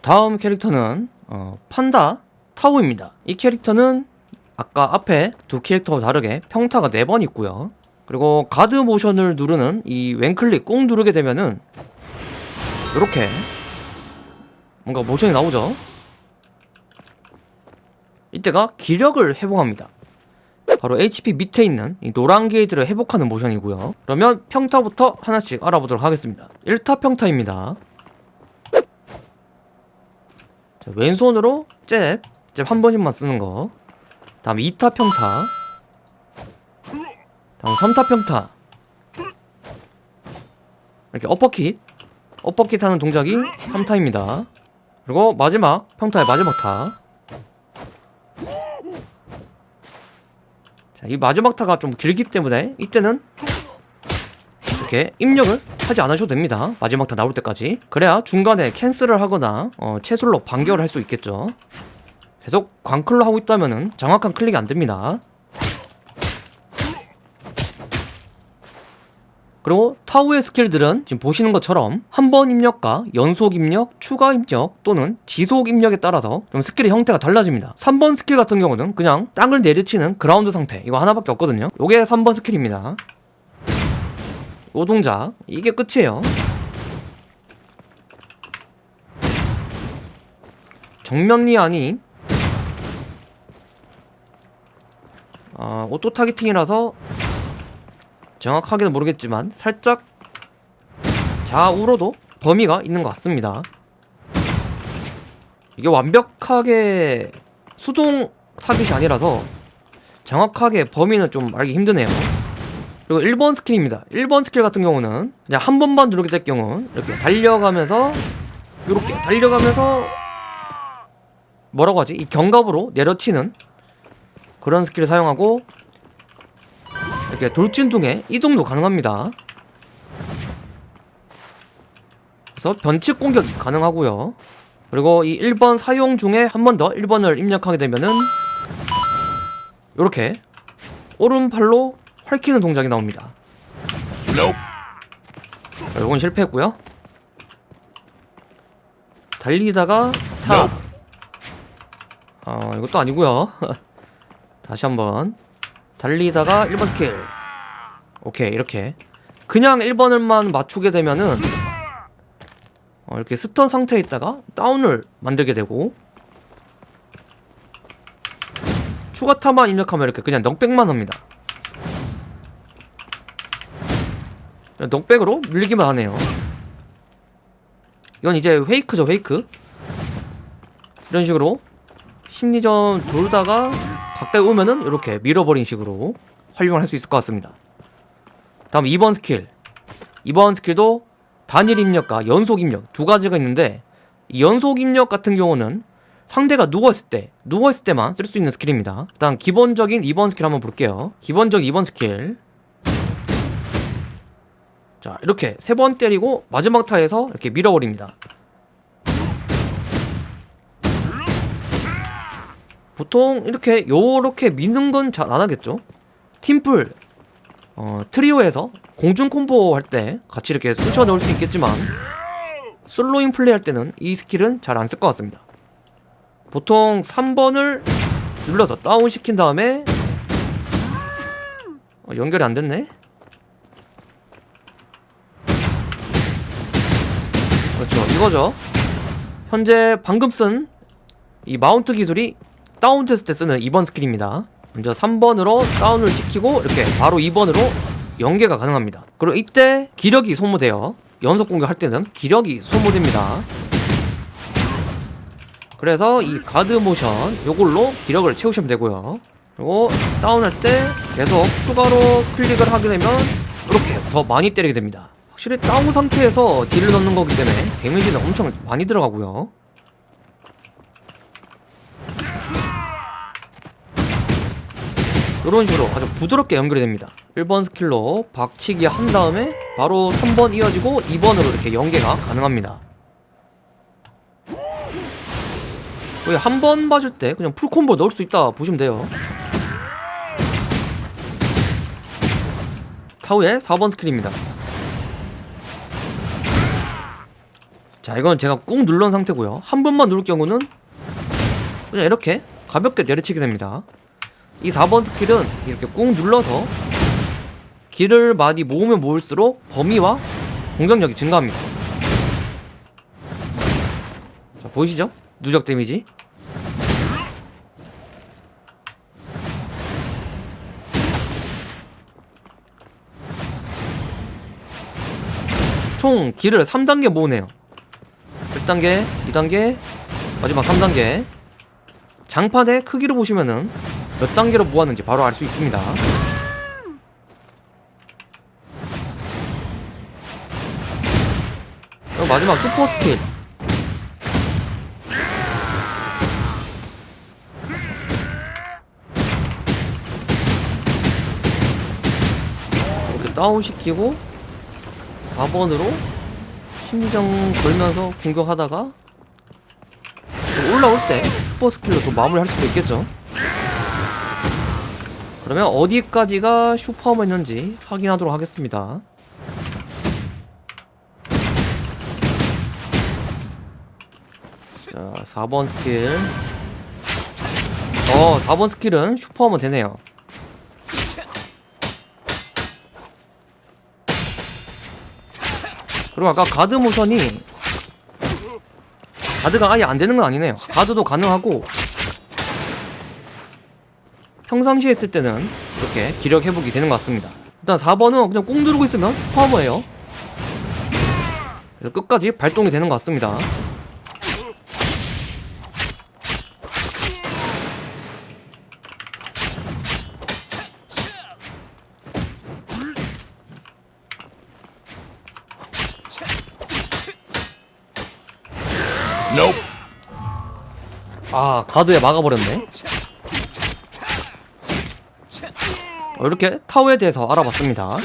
다음 캐릭터는 어, 판다 타오입니다. 이 캐릭터는 아까 앞에 두 캐릭터와 다르게 평타가 4번 있고요. 그리고 가드 모션을 누르는 이 왼클릭 꾹 누르게 되면은 이렇게 뭔가 모션이 나오죠. 이때가 기력을 회복합니다. 바로 HP 밑에 있는 이 노란 게이지를 회복하는 모션이고요. 그러면 평타부터 하나씩 알아보도록 하겠습니다. 1타 평타입니다. 자, 왼손으로 잽, 잽 한 번씩만 쓰는 거. 다음 2타 평타. 다음 3타 평타. 이렇게 어퍼킷. 어퍼킷 하는 동작이 3타입니다. 그리고 마지막 평타의 마지막 타. 자, 이 마지막 타가 좀 길기 때문에 이때는 이렇게 입력을 하지 않으셔도 됩니다. 마지막 타 나올 때까지. 그래야 중간에 캔슬을 하거나 어, 채술로 반격을 할 수 있겠죠. 계속 광클로 하고 있다면은 정확한 클릭이 안 됩니다. 그리고 타우의 스킬들은 지금 보시는 것처럼 한 번 입력과 연속 입력, 추가 입력 또는 지속 입력에 따라서 좀 스킬의 형태가 달라집니다. 3번 스킬 같은 경우는 그냥 땅을 내리치는 그라운드 상태 이거 하나밖에 없거든요. 요게 3번 스킬입니다. 요 동작 이게 끝이에요. 정면이 아닌 아, 오토 타겟팅이라서 정확하게는 모르겠지만 살짝 좌우로도 범위가 있는 것 같습니다. 이게 완벽하게 수동 타깃이 아니라서 정확하게 범위는 좀 알기 힘드네요. 그리고 1번 스킬입니다. 1번 스킬 같은 경우는 그냥 한 번만 누르게 될 경우 이렇게 달려가면서 이렇게 달려가면서 뭐라고 하지? 이 견갑으로 내려치는 그런 스킬을 사용하고 이렇게 돌진둥에 이동도 가능합니다. 그래서 변칙 공격이 가능하고요. 그리고 이 1번 사용 중에 한 번 더 1번을 입력하게 되면은 이렇게 오른팔로 활키는 동작이 나옵니다. 자, 요건 실패했고요. 달리다가 타. 어, 이것도 아니고요. 다시 한번 달리다가 1번 스킬. 오케이, 이렇게. 그냥 1번을만 맞추게 되면은 어, 이렇게 스턴 상태에 있다가 다운을 만들게 되고 추가 타만 입력하면 이렇게 그냥 넉백만 합니다. 그냥 넉백으로 밀기만 하네요. 이건 이제 페이크죠, 페이크. 이런 식으로 심리전 돌다가 가까이 오면은 이렇게 밀어버린 식으로 활용을 할 수 있을 것 같습니다. 다음 2번 스킬. 2번 스킬도 단일 입력과 연속 입력 두 가지가 있는데 이 연속 입력 같은 경우는 상대가 누워있을 때 누워있을 때만 쓸 수 있는 스킬입니다. 일단 기본적인 2번 스킬 한번 볼게요. 기본적 2번 스킬. 자 이렇게 세 번 때리고 마지막 타에서 이렇게 밀어버립니다. 보통 이렇게 요렇게 미는 건 잘 안 하겠죠? 팀플 어, 트리오에서 공중 콤보 할 때 같이 이렇게 쑤셔 넣을 수 있겠지만 솔로인 플레이 할 때는 이 스킬은 잘 안 쓸 것 같습니다. 보통 3번을 눌러서 다운 시킨 다음에 어, 연결이 안 됐네. 그렇죠, 이거죠. 현재 방금 쓴 이 마운트 기술이 다운 됐을 때 쓰는 2번 스킬입니다. 먼저 3번으로 다운을 시키고 이렇게 바로 2번으로 연계가 가능합니다. 그리고 이때 기력이 소모돼요. 연속 공격할 때는 기력이 소모됩니다. 그래서 이 가드 모션 요걸로 기력을 채우시면 되고요. 그리고 다운할 때 계속 추가로 클릭을 하게 되면 이렇게 더 많이 때리게 됩니다. 확실히 다운 상태에서 딜을 넣는 거기 때문에 데미지는 엄청 많이 들어가고요. 이런 식으로 아주 부드럽게 연결이 됩니다. 1번 스킬로 박치기 한 다음에 바로 3번 이어지고 2번으로 이렇게 연계가 가능합니다. 거의 한번 맞을 때 그냥 풀콤보 넣을 수 있다 보시면 돼요. 타우의 4번 스킬입니다 자 이건 제가 꾹 눌러놓은 상태고요. 한 번만 누를 경우는 그냥 이렇게 가볍게 내려치게 됩니다. 이 4번 스킬은 이렇게 꾹 눌러서 길을 많이 모으면 모을수록 범위와 공격력이 증가합니다. 자 보이시죠? 누적 데미지. 총 길을 3단계 모으네요 1단계, 2단계, 마지막 3단계. 장판의 크기를 보시면은 몇 단계로 모았는지 바로 알 수 있습니다. 마지막 슈퍼 스킬. 이렇게 다운시키고 4번으로 심리전 걸면서 공격하다가 또 올라올 때 슈퍼 스킬로 또 마무리할 수도 있겠죠. 그러면 어디까지가 슈퍼맨인지 확인하도록 하겠습니다. 자 4번 스킬. 어 4번 스킬은 슈퍼하면 되네요 그리고 아까 가드 모션이 가드가 아예 안 되는 건 아니네요. 가드도 가능하고 평상시에 했을 때는 이렇게 기력 회복이 되는 것 같습니다. 일단 4번은 그냥 꾹 누르고 있으면 슈퍼하머예요. 그래서 끝까지 발동이 되는 것 같습니다. Nope. 아 가드에 막아버렸네. 어, 이렇게 타워에 대해서 알아봤습니다.